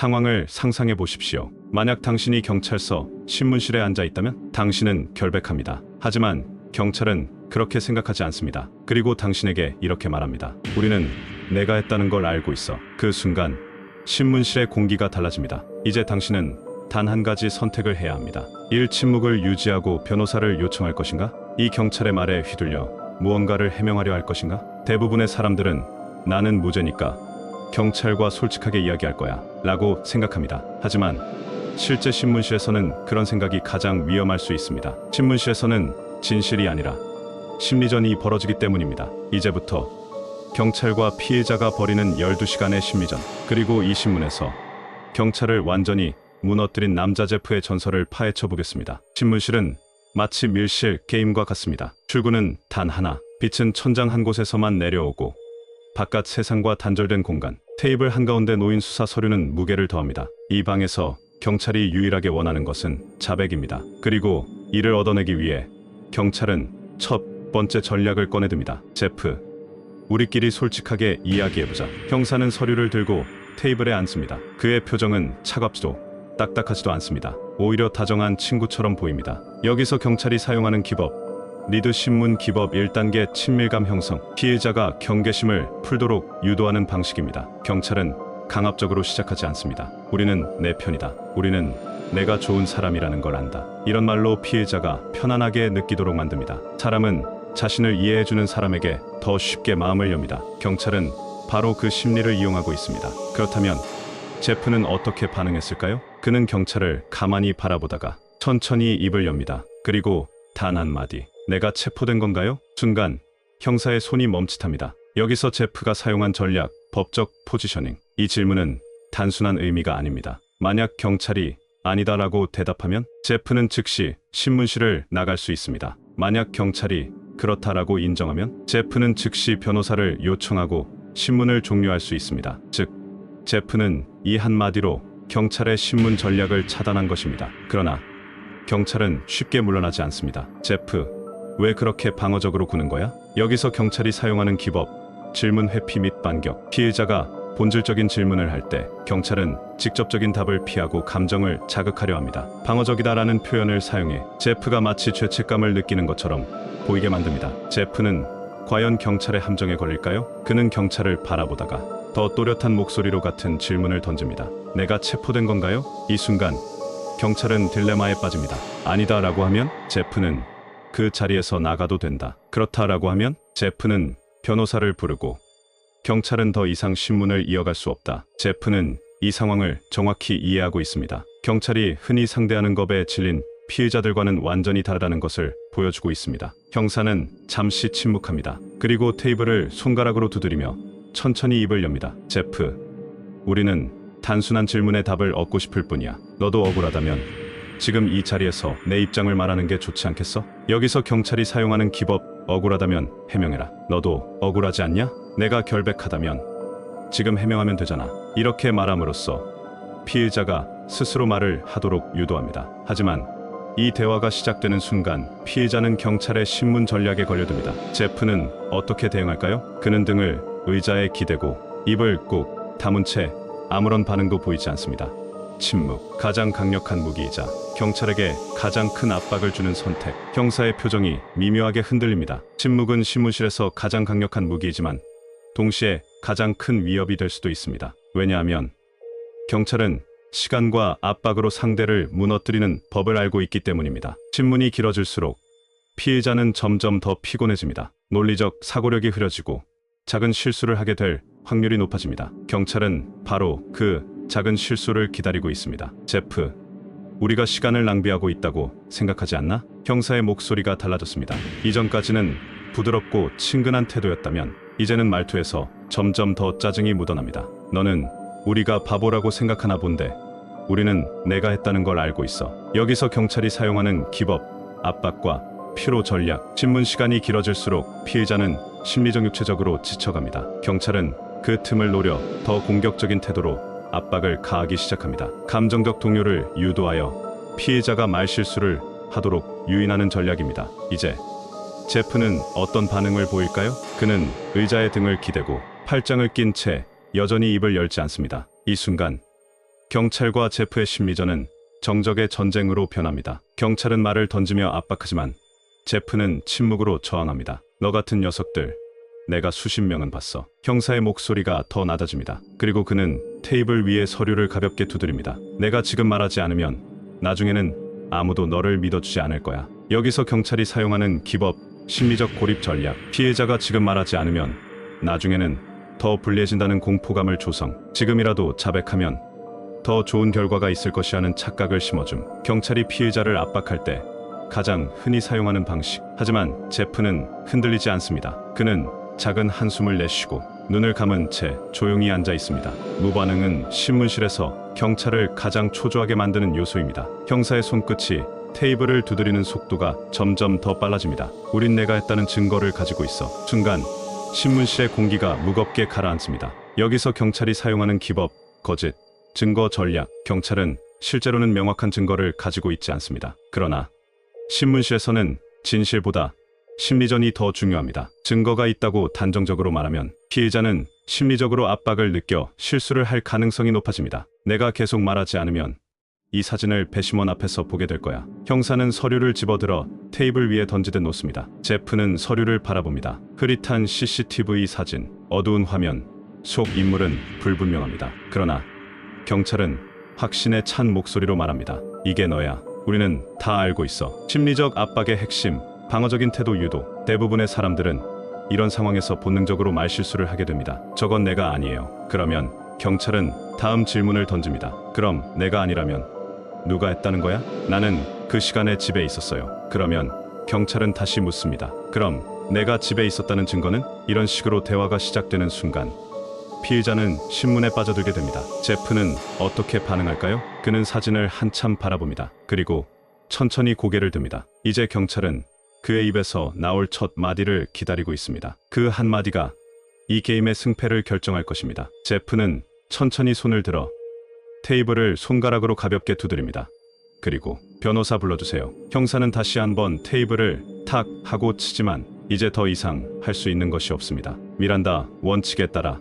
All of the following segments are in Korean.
상황을 상상해 보십시오. 만약 당신이 경찰서 신문실에 앉아 있다면 당신은 결백합니다. 하지만 경찰은 그렇게 생각하지 않습니다. 그리고 당신에게 이렇게 말합니다. 우리는 내가 했다는 걸 알고 있어. 그 순간 신문실의 공기가 달라집니다. 이제 당신은 단 한 가지 선택을 해야 합니다. 일 침묵을 유지하고 변호사를 요청할 것인가? 이 경찰의 말에 휘둘려 무언가를 해명하려 할 것인가? 대부분의 사람들은 나는 무죄니까 경찰과 솔직하게 이야기할 거야 라고 생각합니다. 하지만 실제 신문실에서는 그런 생각이 가장 위험할 수 있습니다. 신문실에서는 진실이 아니라 심리전이 벌어지기 때문입니다. 이제부터 경찰과 피해자가 벌이는 12시간의 심리전 그리고 이 신문에서 경찰을 완전히 무너뜨린 남자 제프의 전설을 파헤쳐 보겠습니다. 신문실은 마치 밀실 게임과 같습니다. 출구는 단 하나, 빛은 천장 한 곳에서만 내려오고 바깥 세상과 단절된 공간, 테이블 한가운데 놓인 수사 서류는 무게를 더합니다. 이 방에서 경찰이 유일하게 원하는 것은 자백입니다. 그리고 이를 얻어내기 위해 경찰은 첫 번째 전략을 꺼내듭니다. 제프, 우리끼리 솔직하게 이야기해보자. 형사는 서류를 들고 테이블에 앉습니다. 그의 표정은 차갑지도 딱딱하지도 않습니다. 오히려 다정한 친구처럼 보입니다. 여기서 경찰이 사용하는 기법, 리드 신문 기법 1단계 친밀감 형성, 피해자가 경계심을 풀도록 유도하는 방식입니다. 경찰은 강압적으로 시작하지 않습니다. 우리는 내 편이다. 우리는 내가 좋은 사람이라는 걸 안다. 이런 말로 피해자가 편안하게 느끼도록 만듭니다. 사람은 자신을 이해해주는 사람에게 더 쉽게 마음을 엽니다. 경찰은 바로 그 심리를 이용하고 있습니다. 그렇다면 제프는 어떻게 반응했을까요? 그는 경찰을 가만히 바라보다가 천천히 입을 엽니다. 그리고 단 한마디. 내가 체포된 건가요? 순간 형사의 손이 멈칫합니다. 여기서 제프가 사용한 전략, 법적 포지셔닝. 이 질문은 단순한 의미가 아닙니다. 만약 경찰이 아니다라고 대답하면 제프는 즉시 신문실을 나갈 수 있습니다. 만약 경찰이 그렇다라고 인정하면 제프는 즉시 변호사를 요청하고 신문을 종료할 수 있습니다. 즉, 제프는 이 한마디로 경찰의 신문 전략을 차단한 것입니다. 그러나 경찰은 쉽게 물러나지 않습니다. 제프, 왜 그렇게 방어적으로 구는 거야? 여기서 경찰이 사용하는 기법, 질문 회피 및 반격. 피해자가 본질적인 질문을 할 때 경찰은 직접적인 답을 피하고 감정을 자극하려 합니다. 방어적이다라는 표현을 사용해 제프가 마치 죄책감을 느끼는 것처럼 보이게 만듭니다. 제프는 과연 경찰의 함정에 걸릴까요? 그는 경찰을 바라보다가 더 또렷한 목소리로 같은 질문을 던집니다. 내가 체포된 건가요? 이 순간 경찰은 딜레마에 빠집니다. 아니다 라고 하면 제프는 그 자리에서 나가도 된다. 그렇다라고 하면 제프는 변호사를 부르고 경찰은 더 이상 신문을 이어갈 수 없다. 제프는 이 상황을 정확히 이해하고 있습니다. 경찰이 흔히 상대하는 겁에 질린 피해자들과는 완전히 다르다는 것을 보여주고 있습니다. 형사는 잠시 침묵합니다. 그리고 테이블을 손가락으로 두드리며 천천히 입을 엽니다. 제프, 우리는 단순한 질문에 답을 얻고 싶을 뿐이야. 너도 억울하다면 지금 이 자리에서 내 입장을 말하는 게 좋지 않겠어? 여기서 경찰이 사용하는 기법 억울하다면 해명해라. 너도 억울하지 않냐? 내가 결백하다면 지금 해명하면 되잖아. 이렇게 말함으로써 피해자가 스스로 말을 하도록 유도합니다. 하지만 이 대화가 시작되는 순간 피해자는 경찰의 신문 전략에 걸려듭니다. 제프는 어떻게 대응할까요? 그는 등을 의자에 기대고 입을 꾹 다문 채 아무런 반응도 보이지 않습니다. 침묵, 가장 강력한 무기이자 경찰에게 가장 큰 압박을 주는 선택. 형사의 표정이 미묘하게 흔들립니다. 침묵은 신문실에서 가장 강력한 무기이지만 동시에 가장 큰 위협이 될 수도 있습니다. 왜냐하면 경찰은 시간과 압박으로 상대를 무너뜨리는 법을 알고 있기 때문입니다. 신문이 길어질수록 피해자는 점점 더 피곤해집니다. 논리적 사고력이 흐려지고 작은 실수를 하게 될 확률이 높아집니다. 경찰은 바로 그 작은 실수를 기다리고 있습니다. 제프, 우리가 시간을 낭비하고 있다고 생각하지 않나? 형사의 목소리가 달라졌습니다. 이전까지는 부드럽고 친근한 태도였다면 이제는 말투에서 점점 더 짜증이 묻어납니다. 너는 우리가 바보라고 생각하나 본데 우리는 내가 했다는 걸 알고 있어. 여기서 경찰이 사용하는 기법, 압박과 피로 전략, 신문 시간이 길어질수록 피해자는 심리적 육체적으로 지쳐갑니다. 경찰은 그 틈을 노려 더 공격적인 태도로 압박을 가하기 시작합니다. 감정적 동요를 유도하여 피해자가 말실수를 하도록 유인하는 전략입니다. 이제 제프는 어떤 반응을 보일까요? 그는 의자에 등을 기대고 팔짱을 낀 채 여전히 입을 열지 않습니다. 이 순간 경찰과 제프의 심리전은 정적의 전쟁으로 변합니다. 경찰은 말을 던지며 압박하지만 제프는 침묵으로 저항합니다. 너 같은 녀석들, 내가 수십 명은 봤어. 형사의 목소리가 더 낮아집니다. 그리고 그는 테이블 위에 서류를 가볍게 두드립니다. 내가 지금 말하지 않으면 나중에는 아무도 너를 믿어주지 않을 거야. 여기서 경찰이 사용하는 기법, 심리적 고립 전략. 피해자가 지금 말하지 않으면 나중에는 더 불리해진다는 공포감을 조성. 지금이라도 자백하면 더 좋은 결과가 있을 것이라는 착각을 심어줌. 경찰이 피해자를 압박할 때 가장 흔히 사용하는 방식. 하지만 제프는 흔들리지 않습니다. 그는 작은 한숨을 내쉬고 눈을 감은 채 조용히 앉아 있습니다. 무반응은 신문실에서 경찰을 가장 초조하게 만드는 요소입니다. 형사의 손끝이 테이블을 두드리는 속도가 점점 더 빨라집니다. 우린 내가 했다는 증거를 가지고 있어. 순간 신문실의 공기가 무겁게 가라앉습니다. 여기서 경찰이 사용하는 기법, 거짓, 증거 전략. 경찰은 실제로는 명확한 증거를 가지고 있지 않습니다. 그러나 신문실에서는 진실보다 심리전이 더 중요합니다. 증거가 있다고 단정적으로 말하면 피해자는 심리적으로 압박을 느껴 실수를 할 가능성이 높아집니다. 내가 계속 말하지 않으면 이 사진을 배심원 앞에서 보게 될 거야. 형사는 서류를 집어들어 테이블 위에 던지듯 놓습니다. 제프는 서류를 바라봅니다. 흐릿한 CCTV 사진, 어두운 화면, 속 인물은 불분명합니다. 그러나 경찰은 확신에 찬 목소리로 말합니다. 이게 너야. 우리는 다 알고 있어. 심리적 압박의 핵심, 방어적인 태도 유도. 대부분의 사람들은 이런 상황에서 본능적으로 말실수를 하게 됩니다. 저건 내가 아니에요. 그러면 경찰은 다음 질문을 던집니다. 그럼 내가 아니라면 누가 했다는 거야? 나는 그 시간에 집에 있었어요. 그러면 경찰은 다시 묻습니다. 그럼 내가 집에 있었다는 증거는? 이런 식으로 대화가 시작되는 순간 피해자는 신문에 빠져들게 됩니다. 제프는 어떻게 반응할까요? 그는 사진을 한참 바라봅니다. 그리고 천천히 고개를 듭니다. 이제 경찰은 그의 입에서 나올 첫 마디를 기다리고 있습니다. 그 한마디가 이 게임의 승패를 결정할 것입니다. 제프는 천천히 손을 들어 테이블을 손가락으로 가볍게 두드립니다. 그리고 변호사 불러주세요. 형사는 다시 한번 테이블을 탁 하고 치지만 이제 더 이상 할 수 있는 것이 없습니다. 미란다 원칙에 따라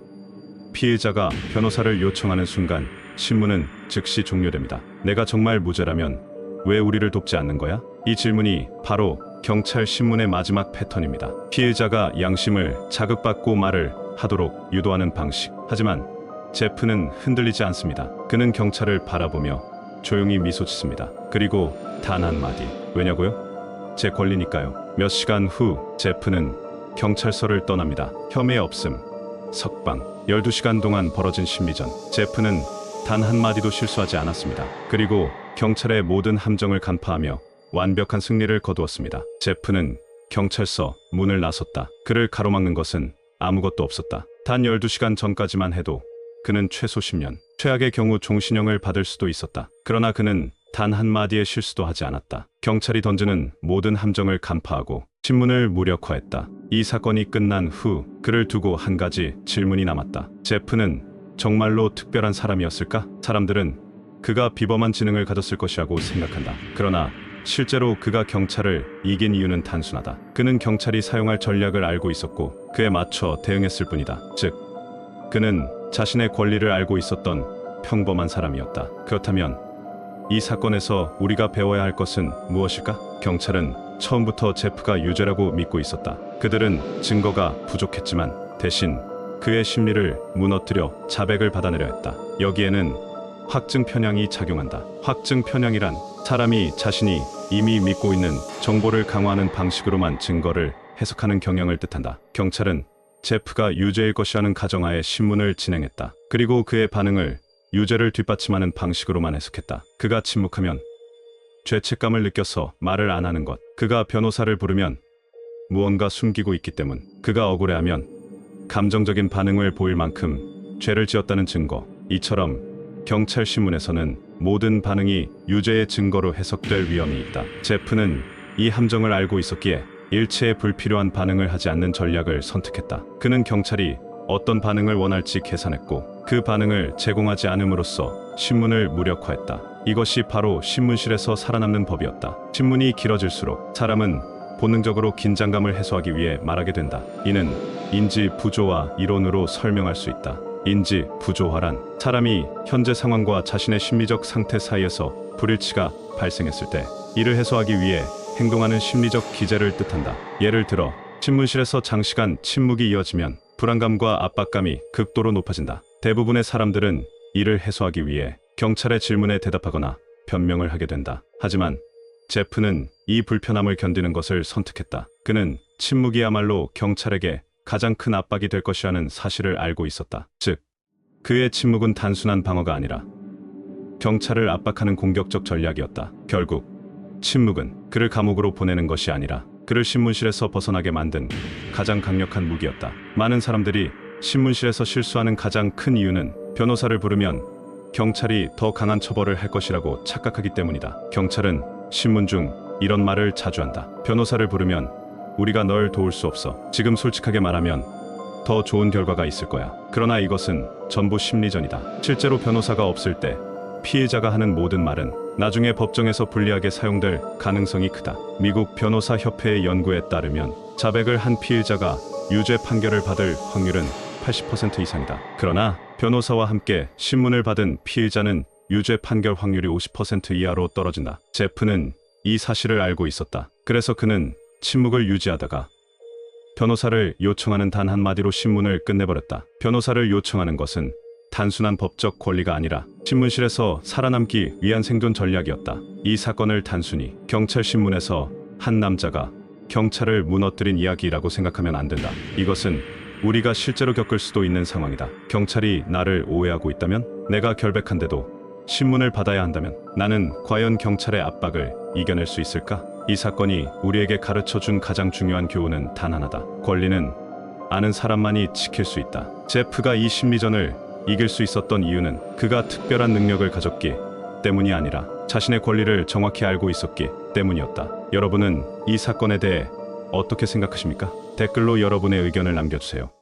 피해자가 변호사를 요청하는 순간 신문은 즉시 종료됩니다. 내가 정말 무죄라면 왜 우리를 돕지 않는 거야? 이 질문이 바로 경찰 신문의 마지막 패턴입니다. 피해자가 양심을 자극받고 말을 하도록 유도하는 방식. 하지만 제프는 흔들리지 않습니다. 그는 경찰을 바라보며 조용히 미소 짓습니다. 그리고 단 한마디. 왜냐고요? 제 권리니까요. 몇 시간 후 제프는 경찰서를 떠납니다. 혐의 없음. 석방. 12시간 동안 벌어진 심리전. 제프는 단 한마디도 실수하지 않았습니다. 그리고 경찰의 모든 함정을 간파하며 완벽한 승리를 거두었습니다. 제프는 경찰서 문을 나섰다. 그를 가로막는 것은 아무것도 없었다. 단 12시간 전까지만 해도 그는 최소 10년, 최악의 경우 종신형을 받을 수도 있었다. 그러나 그는 단 한마디의 실수도 하지 않았다. 경찰이 던지는 모든 함정을 간파하고 신문을 무력화했다. 이 사건이 끝난 후 그를 두고 한 가지 질문이 남았다. 제프는 정말로 특별한 사람이었을까? 사람들은 그가 비범한 지능을 가졌을 것이라고 생각한다. 그러나 실제로 그가 경찰을 이긴 이유는 단순하다. 그는 경찰이 사용할 전략을 알고 있었고 그에 맞춰 대응했을 뿐이다. 즉, 그는 자신의 권리를 알고 있었던 평범한 사람이었다. 그렇다면 이 사건에서 우리가 배워야 할 것은 무엇일까? 경찰은 처음부터 제프가 유죄라고 믿고 있었다. 그들은 증거가 부족했지만 대신 그의 심리를 무너뜨려 자백을 받아내려 했다. 여기에는 확증 편향이 작용한다. 확증 편향이란 사람이 자신이 이미 믿고 있는 정보를 강화하는 방식으로만 증거를 해석하는 경향을 뜻한다. 경찰은 제프가 유죄일 것이라는 가정하에 신문을 진행했다. 그리고 그의 반응을 유죄를 뒷받침하는 방식으로만 해석했다. 그가 침묵하면 죄책감을 느껴서 말을 안 하는 것. 그가 변호사를 부르면 무언가 숨기고 있기 때문. 그가 억울해하면 감정적인 반응을 보일 만큼 죄를 지었다는 증거. 이처럼 경찰 신문에서는 모든 반응이 유죄의 증거로 해석될 위험이 있다. 제프는 이 함정을 알고 있었기에 일체의 불필요한 반응을 하지 않는 전략을 선택했다. 그는 경찰이 어떤 반응을 원할지 계산했고 그 반응을 제공하지 않음으로써 신문을 무력화했다. 이것이 바로 신문실에서 살아남는 법이었다. 신문이 길어질수록 사람은 본능적으로 긴장감을 해소하기 위해 말하게 된다. 이는 인지 부조와 이론으로 설명할 수 있다. 인지 부조화란 사람이 현재 상황과 자신의 심리적 상태 사이에서 불일치가 발생했을 때 이를 해소하기 위해 행동하는 심리적 기제를 뜻한다. 예를 들어 신문실에서 장시간 침묵이 이어지면 불안감과 압박감이 극도로 높아진다. 대부분의 사람들은 이를 해소하기 위해 경찰의 질문에 대답하거나 변명을 하게 된다. 하지만 제프는 이 불편함을 견디는 것을 선택했다. 그는 침묵이야말로 경찰에게 가장 큰 압박이 될 것이라는 사실을 알고 있었다. 즉, 그의 침묵은 단순한 방어가 아니라 경찰을 압박하는 공격적 전략이었다. 결국 침묵은 그를 감옥으로 보내는 것이 아니라 그를 신문실에서 벗어나게 만든 가장 강력한 무기였다. 많은 사람들이 신문실에서 실수하는 가장 큰 이유는 변호사를 부르면 경찰이 더 강한 처벌을 할 것이라고 착각하기 때문이다. 경찰은 신문 중 이런 말을 자주 한다. 변호사를 부르면 우리가 널 도울 수 없어. 지금 솔직하게 말하면 더 좋은 결과가 있을 거야. 그러나 이것은 전부 심리전이다. 실제로 변호사가 없을 때 피해자가 하는 모든 말은 나중에 법정에서 불리하게 사용될 가능성이 크다. 미국 변호사 협회의 연구에 따르면 자백을 한 피해자가 유죄 판결을 받을 확률은 80% 이상이다. 그러나 변호사와 함께 신문을 받은 피해자는 유죄 판결 확률이 50% 이하로 떨어진다. 제프는 이 사실을 알고 있었다. 그래서 그는 침묵을 유지하다가 변호사를 요청하는 단 한마디로 신문을 끝내버렸다. 변호사를 요청하는 것은 단순한 법적 권리가 아니라 신문실에서 살아남기 위한 생존 전략이었다. 이 사건을 단순히 경찰 신문에서 한 남자가 경찰을 무너뜨린 이야기라고 생각하면 안 된다. 이것은 우리가 실제로 겪을 수도 있는 상황이다. 경찰이 나를 오해하고 있다면 내가 결백한데도 신문을 받아야 한다면 나는 과연 경찰의 압박을 이겨낼 수 있을까? 이 사건이 우리에게 가르쳐 준 가장 중요한 교훈은 단 하나다. 권리는 아는 사람만이 지킬 수 있다. 제프가 이 심리전을 이길 수 있었던 이유는 그가 특별한 능력을 가졌기 때문이 아니라 자신의 권리를 정확히 알고 있었기 때문이었다. 여러분은 이 사건에 대해 어떻게 생각하십니까? 댓글로 여러분의 의견을 남겨주세요.